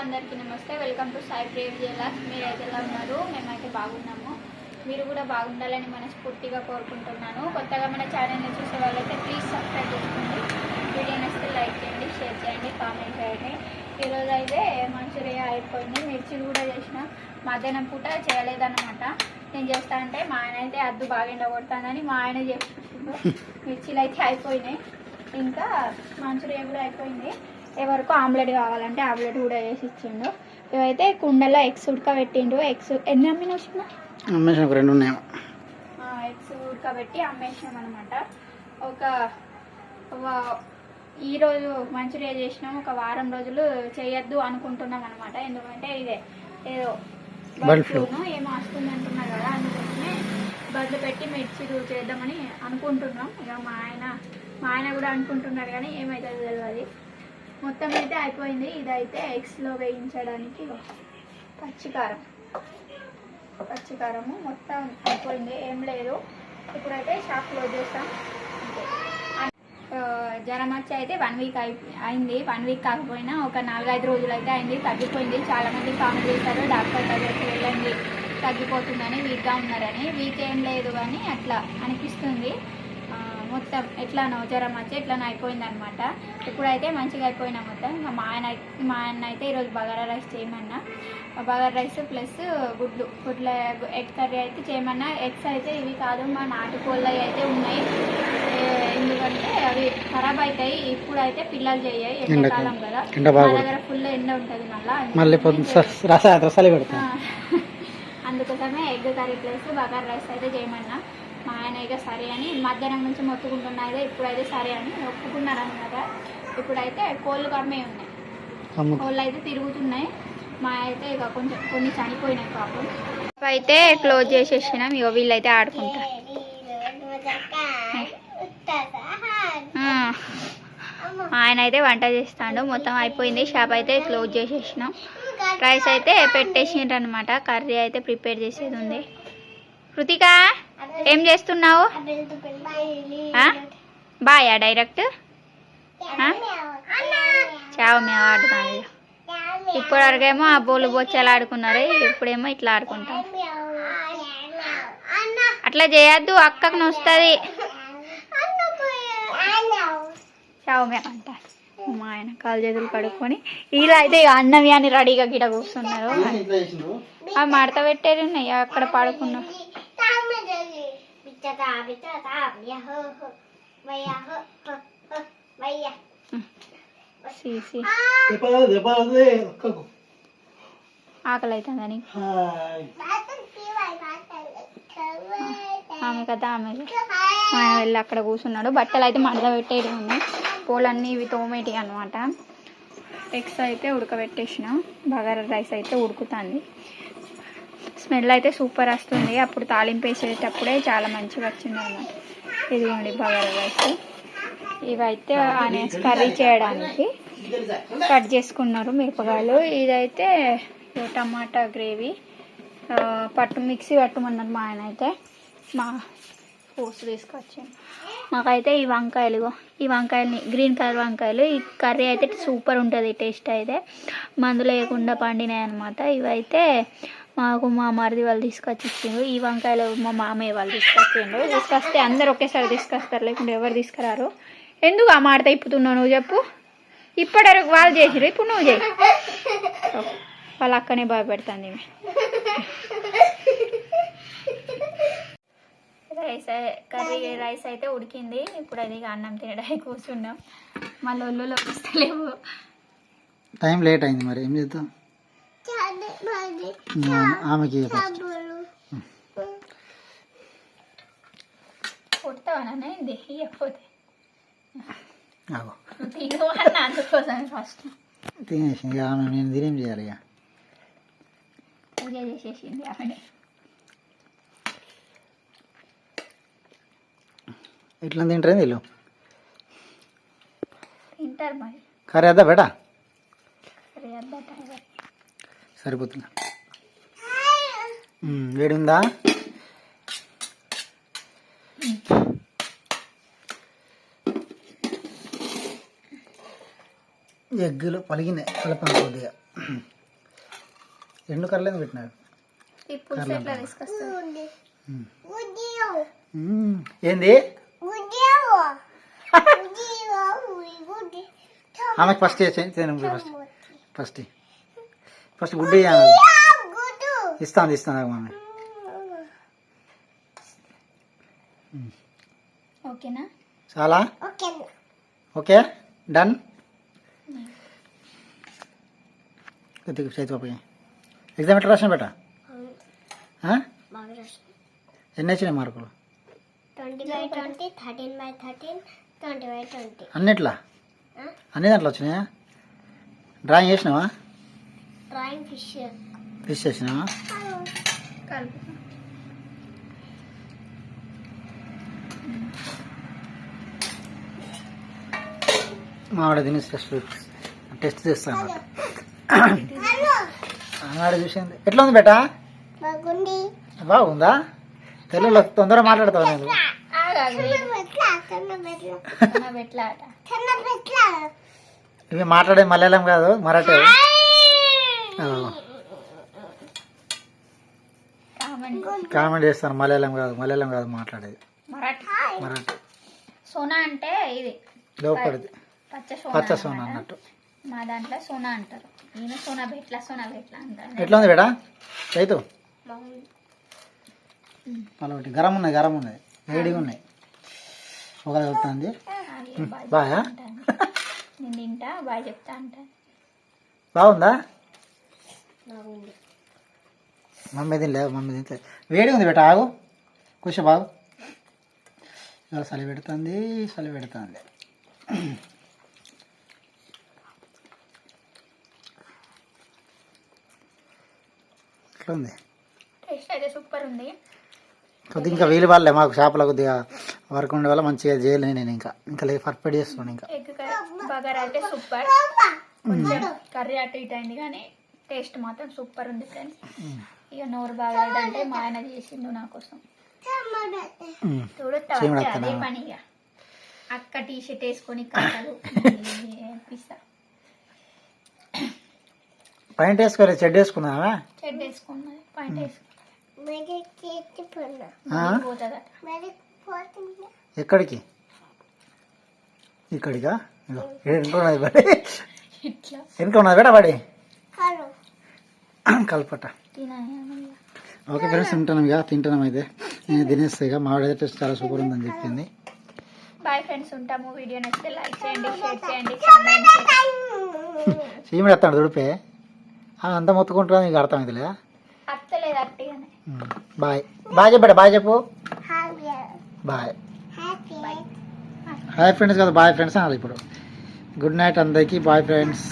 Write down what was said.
అందరికీ నమస్తే. Welcome to Sai Prem జిల్లాస్ మీరైతే ఎలా ఉన్నారు? మేమైతే బాగున్నాము. మీరు కూడా బాగుండాలని మనస్ఫూర్తిగా కోరుకుంటున్నాను. కొత్తగా మన ఛానల్ని చూసే వాళ్ళైతే ప్లీజ్ సబ్స్క్రైబ్ చేసుకోండి. వీడియో నచ్చితే లైక్ చేయండి షేర్ చేయండి కామెంట్ చేయండి. ఈరోజు అయితే మంచూరియా అయిపోయింది. మిర్చిలు కూడా చేసిన. మధ్యాహ్నం పూట చేయలేదన్నమాట. నేను చేస్తా అంటే మా ఆయన అయితే అద్దు బాగా ఎండగొడతానని మా ఆయన చేస్తుండు మిర్చిలు అయితే అయిపోయినాయి. ఇంకా మంచూరియా కూడా అయిపోయింది. ఎవరికో ఆమ్లెట్ కావాలంటే ఆమ్లెట్ కూడా వేసి ఇచ్చిండు. ఇవైతే కుండలో ఎగ్స్ ఉడకబెట్టిండు. ఎగ్స్ ఎన్ని అమ్మిన వచ్చిన అమ్మేసిన ఒక రెండు ఉన్నాయేమో. ఎగ్స్ ఉడకబెట్టి అమ్మేసినాం అనమాట ఒక వా- ఈ రోజు మంచూరియా చేసినాం. ఒక వారం రోజులు చేయొద్దు అనుకుంటున్నాం అనమాట ఎందుకంటే ఇదే ఏదో బర్డ్. ఫ్లూను ఏమో వస్తుంది అంటున్నారు కదా అందుకోసమే బదులు పెట్టి మిర్చిలు చేద్దామని అనుకుంటున్నాం. ఇక మా ఆయన మా ఆయన కూడా అనుకుంటున్నారు కానీ ఏమవుతుందో తెలియదు మొత్తం అయితే అయిపోయింది. ఇదైతే ఎగ్స్లో వేయించడానికి పచ్చికారం. పచ్చికారము మొత్తం అయిపోయింది. ఏం లేదు. ఇప్పుడైతే షాప్ క్లోజ్ చేస్తాం. జ్వరం వచ్చి అయితే వన్ వీక్ అయి అయింది. వన్ వీక్ కాకపోయినా ఒక నాలుగైదు రోజులు అయితే అయింది. తగ్గిపోయింది. చాలామంది కామెంట్ చేశారు డాక్టర్ దగ్గరికి వెళ్ళండి. తగ్గిపోతుందని వీక్గా ఉన్నారని. వీక్ ఏం లేదు కానీ అట్లా అనిపిస్తుంది. మొత్తం ఎట్లానో జ్వరం వచ్చి ఎట్లానో అయిపోయింది అనమాట ఇప్పుడైతే మంచిగా అయిపోయినా మొత్తం. ఇంకా మా ఆయన మా ఆయన అయితే ఈరోజు బగారా రైస్ చేయమన్నా. బగారా రైస్ ప్లస్ గుడ్లు. గుడ్ల ఎగ్ కర్రీ అయితే చేయమన్నా. ఎగ్స్ అయితే ఇవి కాదు మా నాటుకోళ్ళవి అయితే ఉన్నాయి. ఎందుకంటే అవి ఖరాబ్ అవుతాయి ఇప్పుడు అయితే పిల్లలు చేయాయి. ఎండాకాలం కదా. మా దగ్గర ఫుల్ ఎండ ఉంటుంది మళ్ళీ. అందుకోసమే egg curry plus bagara rice అయితే చేయమన్నా. మా ఆయన ఇక సరే అని మధ్యాహ్నం నుంచి మొత్తుకుంటున్నా అయితే ఇప్పుడైతే సరే అని ఒప్పుకున్నారు అనమాట ఇప్పుడైతే కోళ్ళు కమ్మే ఉన్నాయి. కోళ్ళు అయితే తిరుగుతున్నాయి. మా అయితే ఇక కొంచెం కొన్ని చనిపోయినాయి పాపం. అయితే క్లోజ్ చేసేసినాం ఇక వీళ్ళైతే ఆడుకుంటారు. ఆ. ఆయన అయితే వంట చేస్తాడు మొత్తం అయిపోయింది షాప్ అయితే క్లోజ్ చేసేసినాం. రైస్ అయితే పెట్టేసిండ్రు అనమాట కర్రీ అయితే ప్రిపేర్ చేసేది ఉంది. కృతిక? ఏం చేస్తున్నావు? బాయా డైరెక్ట్? చావు మేము ఆడుతాను ఇప్పటి వరకేమో ఆ బోలు బొచ్చాలు ఆడుకున్నారు. ఇప్పుడేమో ఇట్లా ఆడుకుంటాం అట్లా చేయొద్దు అక్కకు నొస్తుంది. చావు మేము అంట. మా ఆయన కాలు చేతులు కడుక్కొని ఇలా అయితే ఇక అన్నం అని రెడీగా గిడ కూర్చున్నారు. ఆ మడత పెట్టేది ఉన్నాయి అక్కడ పడుకున్నారు. సీసీ ఆకలి అవుతుందని ఆమె కదా ఆమె మా ఆయన వెళ్ళి అక్కడ కూర్చున్నాడు బట్టలు అయితే మడత పెట్టేవి ఉన్నాయి పూలన్నీ ఇవి తోమేటి అనమాట ఎగ్స్ అయితే ఉడకబెట్టేసిన. బగారా రైస్ అయితే ఉడుకుతుంది. స్మెల్ అయితే సూపర్ వస్తుంది. అప్పుడు తాలింపు వేసేటప్పుడే చాలా మంచిగా వచ్చింది అనమాట ఇదిగోండి బగారా రైస్. ఇవైతే ఆనియన్స్ కర్రీ చేయడానికి కట్ చేసుకున్నారు మిరపకాయలు. ఇదైతే టమాటా గ్రేవీ. పట్టు మిక్సీ పట్టమన్నారు మా ఆయన అయితే. మా పోస్ట్ తీసుకొచ్చాను మాకైతే ఈ వంకాయలు ఈ వంకాయలని గ్రీన్ కలర్ వంకాయలు. ఈ కర్రీ అయితే సూపర్ ఉంటుంది టేస్ట్ అయితే. మందులు లేకుండా పండినాయి అనమాట ఇవైతే మాకు మా మరిది వాళ్ళు తీసుకొచ్చి ఇచ్చిండ్రు ఈ వంకాయలు మా మామయ్య వాళ్ళు తీసుకొచ్చిండ్రు తీసుకొస్తే అందరు ఒకేసారి తీసుకొస్తారు. లేకుంటే ఎవరు తీసుకురారు. ఎందుకు ఆ మాట ఇప్పుతున్నావు నువ్వు చెప్పు. ఇప్పటి వరకు వాళ్ళు చేసిరు ఇప్పుడు నువ్వు చేయి. వాళ్ళ అక్కనే భయపెడుతుంది ఈమె. రైస్ కర్రీ రైస్ అయితే ఉడికింది. ఇప్పుడు అది అన్నం తినడానికి కూర్చున్నాం. మళ్ళీ ఒళ్ళులో వస్తలేవు. టైం లేట్ అయింది మరి. ఏం చేద్దాం? ఆమెకి ఫస్ట్ పుడతావా నాన్న? ఏంది? ఇవ్వకపోతే ఆగో. తిను అన్న అందుకోసం ఫస్ట్ తినేసి ఇక ఆమె నేను తినేం చేయాలి ఇక? పూజ చేసేసింది ఆమె ఇట్లా తింటారే వీళ్ళు? తింటారు మరి. కర్రీ అద్దా బేటా? అద్దట ఎవరు. సరిపోతుందా? ఉమ్, వేడి ఉందా ఎగ్గులు పలిగినాయి కలపాలి కొద్దిగా. ఎండు కర్రలేదు. ఉమ్. ఏంది? ఆమెకు ఫస్ట్ ఫస్ట్. ఫస్ట్ ఫస్ట్ గుడ్డు ఇయ్యాలి. ఇస్తాను ఇస్తాను మమ్మీ ఓకేనా? చాలా? ఓకే. డన్? కొద్దిగా చేతి ఎగ్జామ్ ఎట్లా రాసిన బేట? ఎన్ని వచ్చినాయి మార్కులు? అన్నిట్లా? అన్ని దాంట్లో వచ్చినాయా? డ్రాయింగ్ చేసినావా డ్రాయింగ్ ఫిష్. ఫిష్ చేసినావా? మావిడ టెస్ట్ టెస్ట్ చేస్తాను ఆనాడు చూసింది. ఎట్లా ఉంది బేటా? బాగుంది. తెలుగులో తొందరగా మాట్లాడతావు నేను? ఇవి మాట్లాడే మలయాళం కాదు మరాఠీ. కామెంట్. కామెంట్ చేస్తాను మలయాళం కాదు మలయాళం కాదు మాట్లాడేది. మరాఠీ. మరాఠీ. సోనా అంటే ఇది. లోపలిది. పచ్చ సోనా పచ్చ సోన అన్నమాట. అన్నట్టు. మా దాంట్లో సోనా అంటారు. ఈయన సోనా బెట్ల సోనా బెట్ల అంటారు. ఎట్లా ఉంది బేటా? రైతు? మళ్ళీ గరం ఉన్నాయి గరం ఉన్నాయి. వేడిగా ఉన్నాయి. ఒక అది బాయ్ బాగా. నేను తింటా బాయ్ చెప్తా బాగుందా బాగుంది? మమ్మీ తినలేదు మమ్మీ తినలేదు వేడిగా ఉంది బేట ఆగు. కూర్చో బాగు ఇవాళ చలి పెడుతుంది చలి పెడుతుంది. ఎట్లా ఉంది టేస్ట్ అయితే సూపర్ ఉంది. కొద్దిగా ఇంకా వీలు వాళ్ళే మాకు షాపులో కొద్దిగా వర్క్ ఉండే వల్ల మంచిగా చేయలేను నేను ఇంకా. ఇంకా లేదు పర్ఫెక్ట్ చేస్తున్నాను ఇంకా. ఎగ్ బగారా అయితే సూపర్. కొంచెం కర్రీ అటు ఇటు అయింది కానీ టేస్ట్ మాత్రం సూపర్ ఉంది ఫ్రెండ్స్. ఇక నోరు బాగాలేదంటే మా ఆయన చేసిండు నా కోసం. అదే? పని ఇక. అక్క టీ షర్ట్ వేసుకొని కట్టలు పిస్తా పైన వేసుకోలే చెడ్డ వేసుకున్నావా? చెడ్డ వేసుకున్నది పాయింట్ వేసుకుని మరి చేతి పన్న ఆ? పోతుందట మరి పోతుంది ఎక్కడికి? ఇక్కడికా? వెనుక ఉన్నది బడి ఇట్లా. వెనుక ఉన్నది బేట బడి కలపట. తినాలి ఓకే ఫ్రెండ్స్ తింటాను ఇక తింటున్నాం అయితే. నేను తినేస్తే ఇక. మామిడి టేస్ట్ చాలా సూపర్ ఉందని చెప్పింది. బాయ్ ఫ్రెండ్స్ ఉంటాము. వీడియో నచ్చితే లైక్ చేయండి షేర్ చేయండి కామెంట్ చేయండి. చీమిడి ఎత్తాడు దుడిపే అంత మొత్తుకుంటుందా నీకు అర్థమైందిలే అత్తలేదు అట్టిగానే బాయ్. బాయ్ చెప్పాడు? బాయ్ చెప్పు. బాయ్. హ్యాపీ హాయ్ ఫ్రెండ్స్ కదా బాయ్ ఫ్రెండ్స్ అనాలి ఇప్పుడు. గుడ్ నైట్ అందరికీ బాయ్ ఫ్రెండ్స్.